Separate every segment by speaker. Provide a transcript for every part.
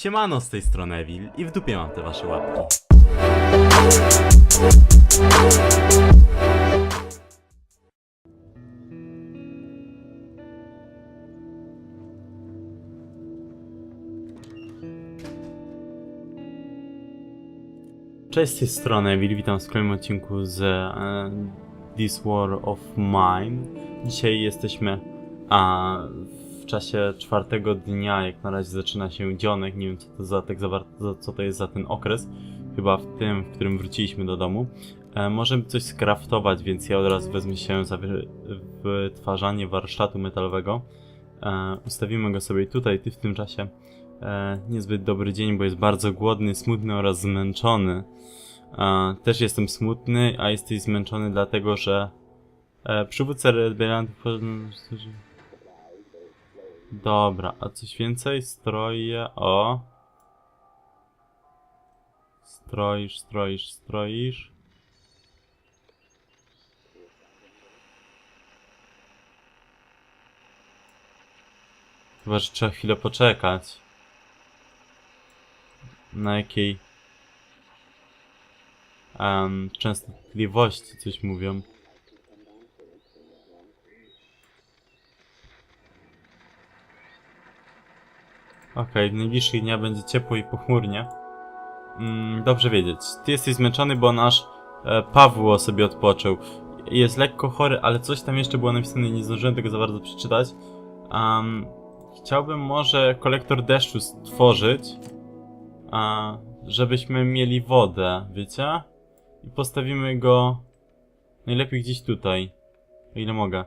Speaker 1: Siemano, z tej strony Evil i w dupie mam te wasze łapki. Cześć z tej strony Evil, witam w kolejnym odcinku z e, This War of Mine. Dzisiaj jesteśmy a, w czasie czwartego dnia, jak na razie zaczyna się dzionek, nie wiem co to za tak co to jest za ten okres, chyba w tym, w którym wróciliśmy do domu. E, możemy coś skraftować, więc ja od razu wezmę się za wy- wytwarzanie warsztatu metalowego. E, ustawimy go sobie tutaj, ty w tym czasie. E, niezbyt dobry dzień, bo jest bardzo głodny, smutny oraz zmęczony. E, też jestem smutny, a jesteś zmęczony dlatego, że e, przywódca rebeliantów... Dobra, a coś więcej? Stroje, o... Stroisz, stroisz, stroisz. Chyba, że trzeba chwilę poczekać. Na jakiej um, częstotliwości coś mówią. Okej, w najbliższych dniach będzie ciepło i pochmurnie. Mm, dobrze wiedzieć. Ty jesteś zmęczony, bo nasz e, Paweł sobie odpoczął. Jest lekko chory, ale coś tam jeszcze było napisane, nie zdążyłem tego za bardzo przeczytać. Um, chciałbym może kolektor deszczu stworzyć, a, żebyśmy mieli wodę, wiecie? I postawimy go najlepiej gdzieś tutaj. O ile mogę.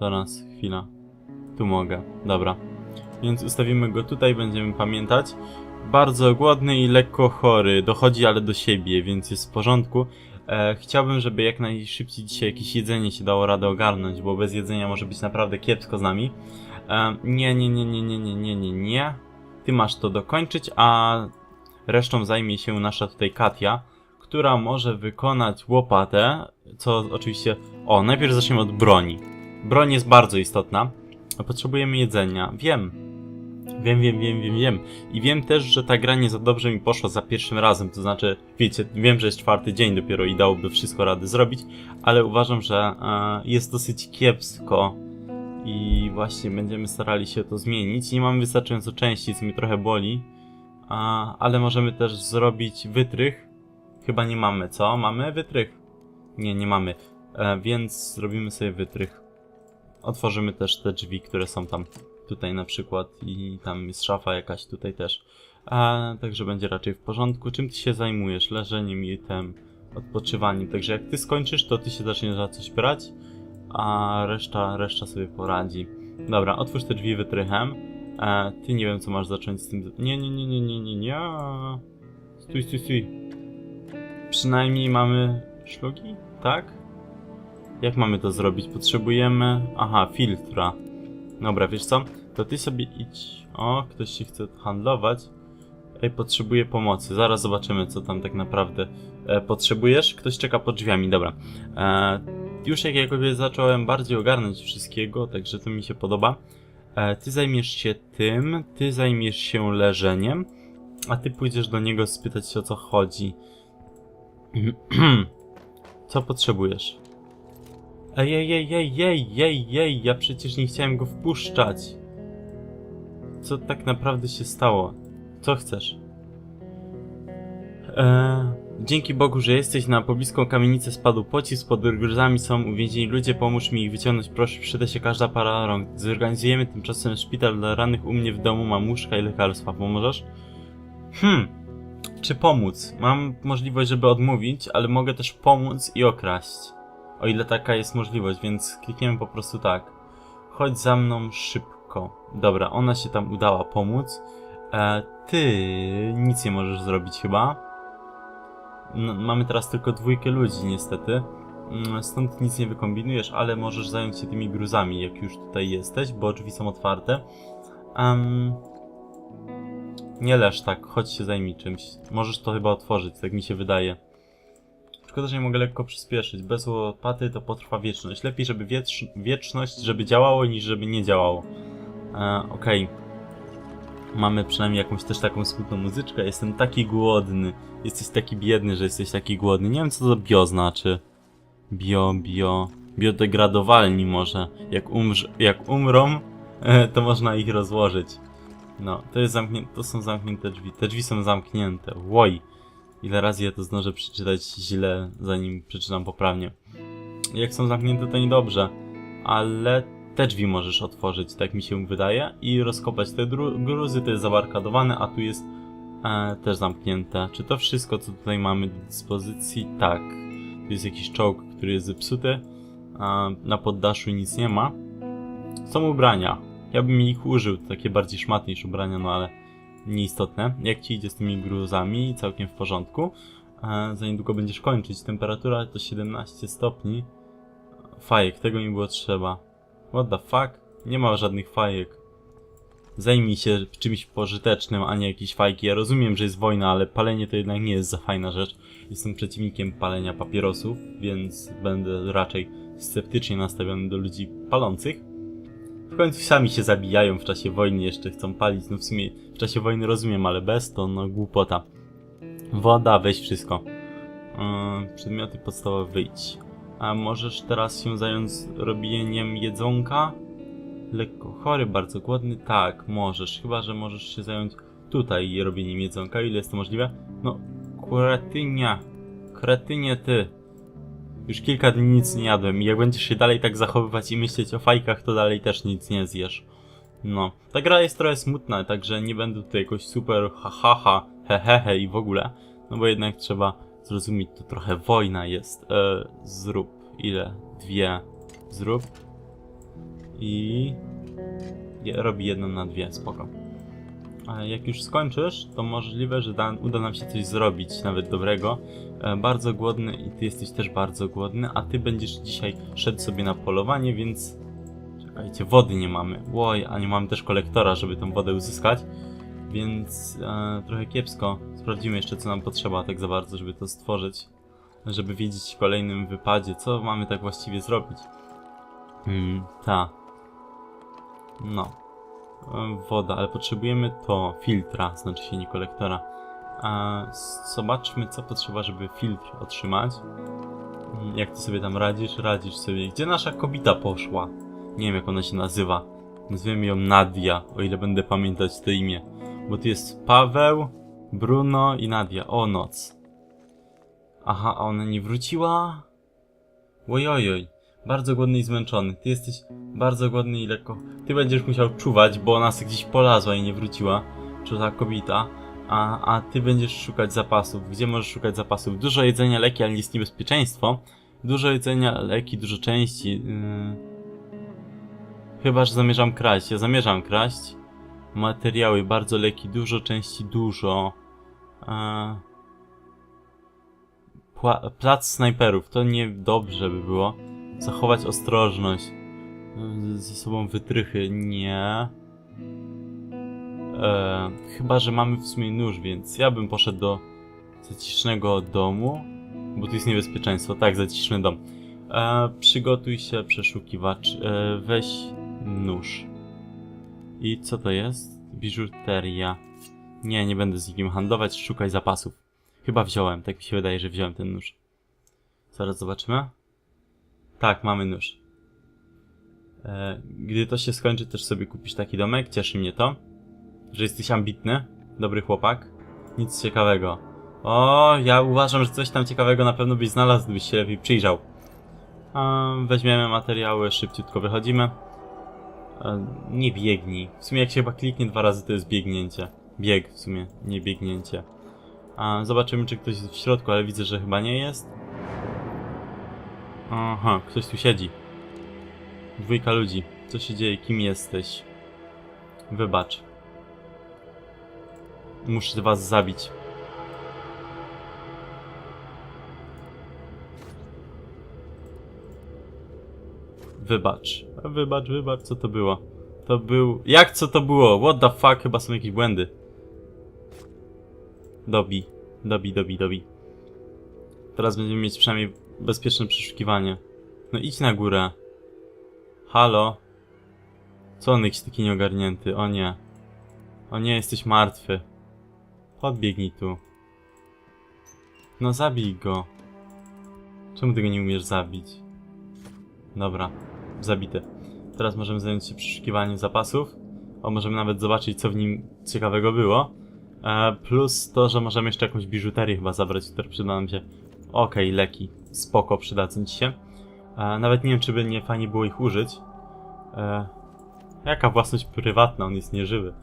Speaker 1: Zaraz, chwila. Tu mogę, dobra. Więc ustawimy go tutaj, będziemy pamiętać. Bardzo głodny i lekko chory, dochodzi ale do siebie, więc jest w porządku. E, chciałbym, żeby jak najszybciej dzisiaj jakieś jedzenie się dało radę ogarnąć, bo bez jedzenia może być naprawdę kiepsko z nami. E, nie, nie, nie, nie, nie, nie, nie, nie, nie. Ty masz to dokończyć, a resztą zajmie się nasza tutaj Katia, która może wykonać łopatę, co oczywiście... O, najpierw zaczniemy od broni. Broń jest bardzo istotna. Potrzebujemy jedzenia. Wiem. Wiem, wiem, wiem, wiem, wiem. I wiem też, że ta gra nie za dobrze mi poszła za pierwszym razem. To znaczy, wiecie, wiem, że jest czwarty dzień dopiero i dałoby wszystko rady zrobić, ale uważam, że e, jest dosyć kiepsko i właśnie będziemy starali się to zmienić. Nie mamy wystarczająco części, co mnie trochę boli, a, ale możemy też zrobić wytrych. Chyba nie mamy, co? Mamy wytrych? Nie, nie mamy. E, więc zrobimy sobie wytrych. Otworzymy też te drzwi, które są tam tutaj na przykład i tam jest szafa jakaś tutaj też. A, także będzie raczej w porządku. Czym ty się zajmujesz? Leżeniem i tym odpoczywaniem. Także jak ty skończysz, to ty się zaczniesz za coś brać, a reszta, reszta sobie poradzi. Dobra, otwórz te drzwi wytrychem. E, ty nie wiem co masz zacząć z tym. Nie, nie, nie, nie, nie, nie, nie. Stój, stój, stój. Przynajmniej mamy szlugi, tak? Jak mamy to zrobić? Potrzebujemy... Aha, filtra. Dobra, wiesz co? To ty sobie idź... O, ktoś się chce handlować. Ej, potrzebuję pomocy. Zaraz zobaczymy, co tam tak naprawdę e, potrzebujesz. Ktoś czeka pod drzwiami, dobra. E, już jak jakoś zacząłem bardziej ogarnąć wszystkiego, także to mi się podoba. E, ty zajmiesz się tym, ty zajmiesz się leżeniem, a ty pójdziesz do niego spytać się o co chodzi. co potrzebujesz? Ej, ej, ej, ej, ej, ej, ej, ja przecież nie chciałem go wpuszczać. Co tak naprawdę się stało? Co chcesz? Eee, dzięki Bogu, że jesteś na pobliską kamienicę spadł pocisk, pod gruzami są uwięzieni ludzie, pomóż mi ich wyciągnąć, proszę, przyda się każda para rąk. Zorganizujemy tymczasem szpital dla rannych, u mnie w domu mam łóżka i lekarstwa, pomożesz? Hmm, czy pomóc? Mam możliwość, żeby odmówić, ale mogę też pomóc i okraść. O ile taka jest możliwość, więc klikniemy po prostu tak. Chodź za mną szybko. Dobra, ona się tam udała pomóc. E, ty nic nie możesz zrobić chyba. No, mamy teraz tylko dwójkę ludzi niestety. Mm, Stąd nic nie wykombinujesz, ale możesz zająć się tymi gruzami, jak już tutaj jesteś, bo drzwi są otwarte. Um, nie leż tak, chodź się zajmij czymś. Możesz to chyba otworzyć, tak mi się wydaje. Szkoda, że nie mogę lekko przyspieszyć. Bez łopaty to potrwa wieczność. Lepiej, żeby wiecz wieczność, żeby działało, niż żeby nie działało. E, Okej. Mamy przynajmniej jakąś też taką smutną muzyczkę. Jestem taki głodny. Jesteś taki biedny, że jesteś taki głodny. Nie wiem co to bio znaczy. Bio, bio. Biodegradowalni może. Jak, umrz, jak umrą, to można ich rozłożyć. No, to jest zamknięte, to są zamknięte drzwi. Te drzwi są zamknięte. Łoj. Ile razy ja to zdążę przeczytać źle, zanim przeczytam poprawnie. Jak są zamknięte, to niedobrze. Ale te drzwi możesz otworzyć, tak mi się wydaje. I rozkopać te gruzy, to jest zabarkadowane, a tu jest e, też zamknięte. Czy to wszystko, co tutaj mamy do dyspozycji? Tak. Tu jest jakiś czołg, który jest zepsuty. A na poddaszu nic nie ma. Są ubrania. Ja bym ich użył, takie bardziej szmatne niż ubrania, no ale nieistotne. Jak ci idzie z tymi gruzami, całkiem w porządku. E, za niedługo będziesz kończyć. Temperatura to 17 stopni. Fajek, tego mi było trzeba. What the fuck? Nie ma żadnych fajek. Zajmij się czymś pożytecznym, a nie jakieś fajki. Ja rozumiem, że jest wojna, ale palenie to jednak nie jest za fajna rzecz. Jestem przeciwnikiem palenia papierosów, więc będę raczej sceptycznie nastawiony do ludzi palących. W końcu sami się zabijają w czasie wojny, jeszcze chcą palić. No w sumie w czasie wojny rozumiem, ale bez to no głupota. Woda, weź wszystko. Yy, przedmioty podstawowe, wyjdź. A możesz teraz się zająć robieniem jedzonka? Lekko chory, bardzo głodny? Tak, możesz. Chyba, że możesz się zająć tutaj robieniem jedzonka. Ile jest to możliwe? No, kretynia. Kretynie ty. Już kilka dni nic nie jadłem i jak będziesz się dalej tak zachowywać i myśleć o fajkach, to dalej też nic nie zjesz. No, ta gra jest trochę smutna, także nie będę tutaj jakoś super ha ha ha, he he he i w ogóle. No bo jednak trzeba zrozumieć, to trochę wojna jest. E, zrób ile? Dwie. Zrób. I... Robi jedną na dwie, spoko. Jak już skończysz, to możliwe, że da, uda nam się coś zrobić, nawet dobrego. E, bardzo głodny i ty jesteś też bardzo głodny, a ty będziesz dzisiaj szedł sobie na polowanie, więc... Czekajcie, wody nie mamy. Łoj, a nie mamy też kolektora, żeby tą wodę uzyskać. Więc e, trochę kiepsko. Sprawdzimy jeszcze, co nam potrzeba tak za bardzo, żeby to stworzyć. Żeby wiedzieć w kolejnym wypadzie, co mamy tak właściwie zrobić. Hmm, ta. No. E, woda, ale potrzebujemy to filtra, znaczy się nie kolektora. A zobaczmy, co potrzeba, żeby filtr otrzymać. Mm, Jak ty sobie tam radzisz? Radzisz sobie. Gdzie nasza kobita poszła? Nie wiem, jak ona się nazywa. Nazwiemy ją Nadia, o ile będę pamiętać to imię. Bo tu jest Paweł, Bruno i Nadia. O, noc. Aha, a ona nie wróciła? Ojojoj. Bardzo głodny i zmęczony. Ty jesteś bardzo głodny i lekko... Ty będziesz musiał czuwać, bo ona sobie gdzieś polazła i nie wróciła. Czy ta kobieta. A, a ty będziesz szukać zapasów. Gdzie możesz szukać zapasów? Dużo jedzenia, leki, ale jest niebezpieczeństwo. Dużo jedzenia, leki, dużo części. Yy... Chyba, że zamierzam kraść. Ja zamierzam kraść. Materiały, bardzo leki, dużo części, dużo. Eee... Pła- plac snajperów, to niedobrze by było. Zachować ostrożność. Eee, Ze sobą wytrychy, nie. Eee, chyba, że mamy w sumie nóż, więc ja bym poszedł do zacisznego domu. Bo tu jest niebezpieczeństwo, tak, zaciszny dom. Eee, przygotuj się, przeszukiwacz. Eee, weź nóż. I co to jest? Biżuteria. Nie, nie będę z nikim handlować, szukaj zapasów. Chyba wziąłem, tak mi się wydaje, że wziąłem ten nóż. Zaraz zobaczymy. Tak, mamy nóż. E, gdy to się skończy, też sobie kupisz taki domek. Cieszy mnie to, że jesteś ambitny, dobry chłopak. Nic ciekawego. O, ja uważam, że coś tam ciekawego na pewno byś znalazł, gdybyś się lepiej przyjrzał. Weźmiemy materiały, szybciutko wychodzimy. E, Nie biegnij. W sumie jak się chyba kliknie dwa razy, to jest biegnięcie. Bieg w sumie, nie biegnięcie. Zobaczymy, czy ktoś jest w środku, ale widzę, że chyba nie jest. Aha, ktoś tu siedzi. Dwójka ludzi. Co się dzieje? Kim jesteś? Wybacz. Muszę was zabić. Wybacz. Wybacz, wybacz, co to było? To był... Jak co to było? What the fuck? Chyba są jakieś błędy. Dobi. Dobi, dobi, dobi. Teraz będziemy mieć przynajmniej bezpieczne przeszukiwanie. No idź na górę. Halo? Co on jakiś taki nieogarnięty? O nie. O nie, jesteś martwy. Podbiegnij tu. No zabij go. Czemu ty go nie umiesz zabić? Dobra, zabity. Teraz możemy zająć się przeszukiwaniem zapasów. O, możemy nawet zobaczyć, co w nim ciekawego było. E, plus to, że możemy jeszcze jakąś biżuterię chyba zabrać, która przyda nam się. Okej, leki. Spoko, przydadzą ci się. E, nawet nie wiem, czy by nie fajnie było ich użyć. E, jaka własność prywatna, on jest nieżywy.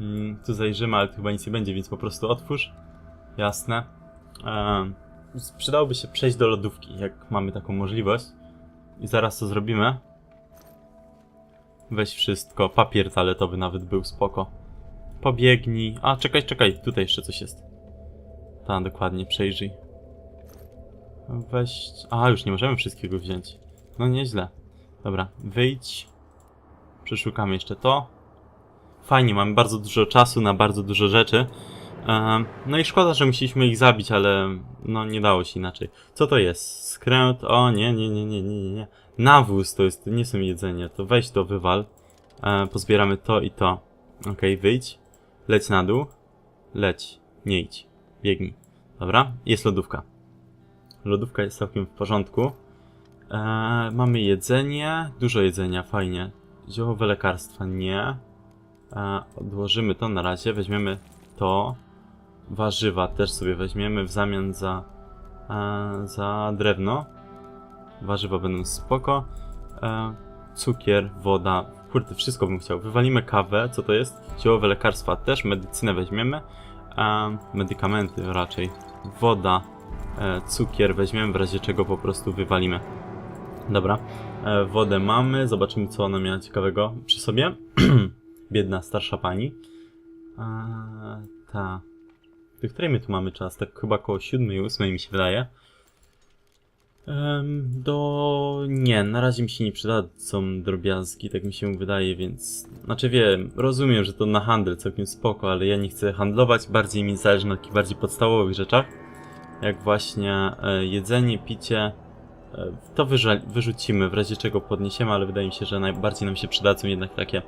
Speaker 1: Mm, tu zajrzymy, ale tu chyba nic nie będzie, więc po prostu otwórz. Jasne. E, przydałoby się przejść do lodówki, jak mamy taką możliwość. I zaraz to zrobimy. Weź wszystko. Papier toaletowy nawet był spoko. Pobiegnij. A, czekaj, czekaj. Tutaj jeszcze coś jest. Tam, dokładnie, przejrzyj. Weź... A, już nie możemy wszystkiego wziąć. No nieźle. Dobra, wyjdź. Przeszukamy jeszcze to. Fajnie, mamy bardzo dużo czasu na bardzo dużo rzeczy. No i szkoda, że musieliśmy ich zabić, ale no nie dało się inaczej. Co to jest? Skręt? O nie, nie, nie, nie, nie, nie. Nawóz to jest, nie są jedzenie, to weź to wywal. E, pozbieramy to i to. Okej, wyjdź. Leć na dół. Leć. Nie idź. Biegnij. Dobra, jest lodówka. Lodówka jest całkiem w porządku. E, mamy jedzenie, dużo jedzenia, fajnie. Ziołowe lekarstwa nie. E, odłożymy to na razie, weźmiemy to. Warzywa też sobie weźmiemy w zamian za, e, za drewno. Warzywa będą spoko. E, cukier, woda, kurde, wszystko bym chciał. Wywalimy kawę, co to jest? Ziołowe lekarstwa też, medycynę weźmiemy. E, medykamenty raczej. Woda, cukier weźmiemy, w razie czego po prostu wywalimy. Dobra, e, wodę mamy, zobaczymy co ona miała ciekawego przy sobie. Biedna starsza pani. Eee, ta. Do której my tu mamy czas? Tak chyba koło 7, 8 mi się wydaje. Em, do... Nie, na razie mi się nie przydadzą drobiazgi, tak mi się wydaje, więc... Znaczy wiem, rozumiem, że to na handel całkiem spoko, ale ja nie chcę handlować, bardziej mi zależy na takich bardziej podstawowych rzeczach. Jak właśnie e, jedzenie, picie. E, to wyrzucimy, w razie czego podniesiemy, ale wydaje mi się, że najbardziej nam się przydadzą jednak takie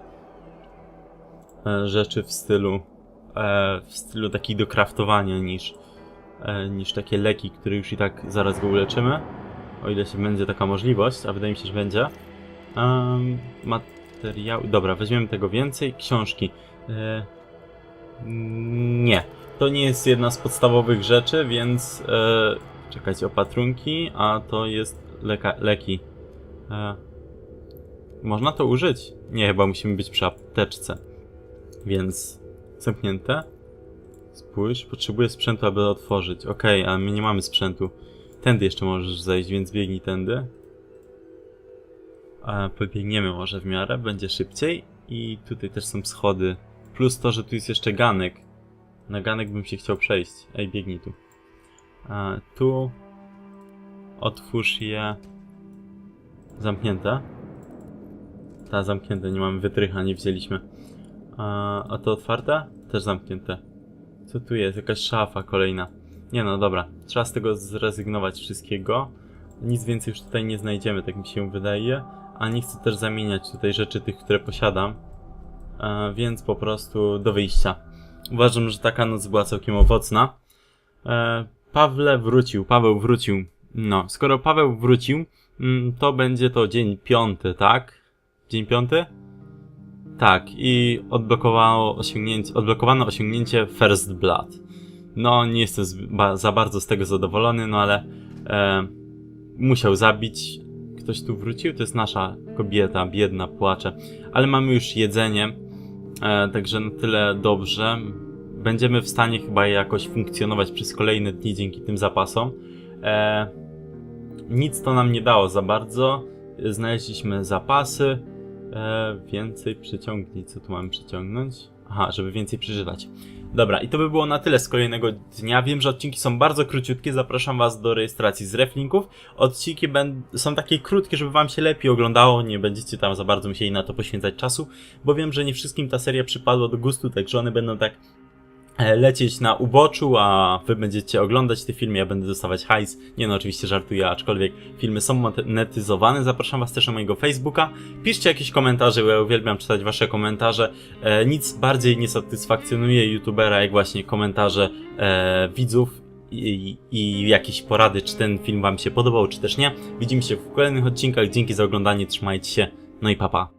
Speaker 1: e, rzeczy w stylu w stylu takich do kraftowania niż niż takie leki, które już i tak zaraz go uleczymy. O ile się będzie taka możliwość, a wydaje mi się, że będzie. Materiały. Dobra, weźmiemy tego więcej. Książki. Nie. To nie jest jedna z podstawowych rzeczy, więc e, czekajcie, opatrunki, a to jest leka, leki. E, można to użyć? Nie, chyba musimy być przy apteczce. Więc zamknięte. Spójrz, potrzebuję sprzętu, aby otworzyć. Okej, ale my nie mamy sprzętu. Tędy jeszcze możesz zejść, więc biegnij tędy. A pobiegniemy może w miarę, będzie szybciej. I tutaj też są schody. Plus to, że tu jest jeszcze ganek. Na ganek bym się chciał przejść. Ej, biegnij tu. A, tu. Otwórz je. Zamknięte. Ta, zamknięte, nie mamy wytrycha, nie wzięliśmy. A, a to otwarte? Też zamknięte. Co tu jest? Jakaś szafa kolejna. Nie no, dobra. Trzeba z tego zrezygnować wszystkiego. Nic więcej już tutaj nie znajdziemy, tak mi się wydaje. A nie chcę też zamieniać tutaj rzeczy tych, które posiadam. E, więc po prostu do wyjścia. Uważam, że taka noc była całkiem owocna. E, Pawle wrócił, Paweł wrócił. No, skoro Paweł wrócił, mm, to będzie to dzień piąty, tak? Dzień piąty? Tak, i odblokowało osiągnięcie, odblokowano osiągnięcie First Blood. No, nie jestem za bardzo z tego zadowolony, no ale e, musiał zabić. Ktoś tu wrócił? To jest nasza kobieta, biedna, płacze. Ale mamy już jedzenie, e, także na tyle dobrze. Będziemy w stanie chyba jakoś funkcjonować przez kolejne dni dzięki tym zapasom. E, nic to nam nie dało za bardzo. Znaleźliśmy zapasy. E, więcej przyciągnij. Co tu mamy przyciągnąć? Aha, żeby więcej przeżywać. Dobra, i to by było na tyle z kolejnego dnia. Wiem, że odcinki są bardzo króciutkie. Zapraszam Was do rejestracji z reflinków. Odcinki są takie krótkie, żeby Wam się lepiej oglądało. Nie będziecie tam za bardzo musieli na to poświęcać czasu, bo wiem, że nie wszystkim ta seria przypadła do gustu, także one będą tak lecieć na uboczu, a wy będziecie oglądać te filmy, ja będę dostawać hajs. Nie no, oczywiście żartuję, aczkolwiek filmy są monetyzowane. Zapraszam was też na mojego Facebooka. Piszcie jakieś komentarze, bo ja uwielbiam czytać wasze komentarze. E, nic bardziej nie satysfakcjonuje youtubera, jak właśnie komentarze e, widzów i, i jakieś porady, czy ten film wam się podobał, czy też nie. Widzimy się w kolejnych odcinkach. Dzięki za oglądanie, trzymajcie się, no i papa.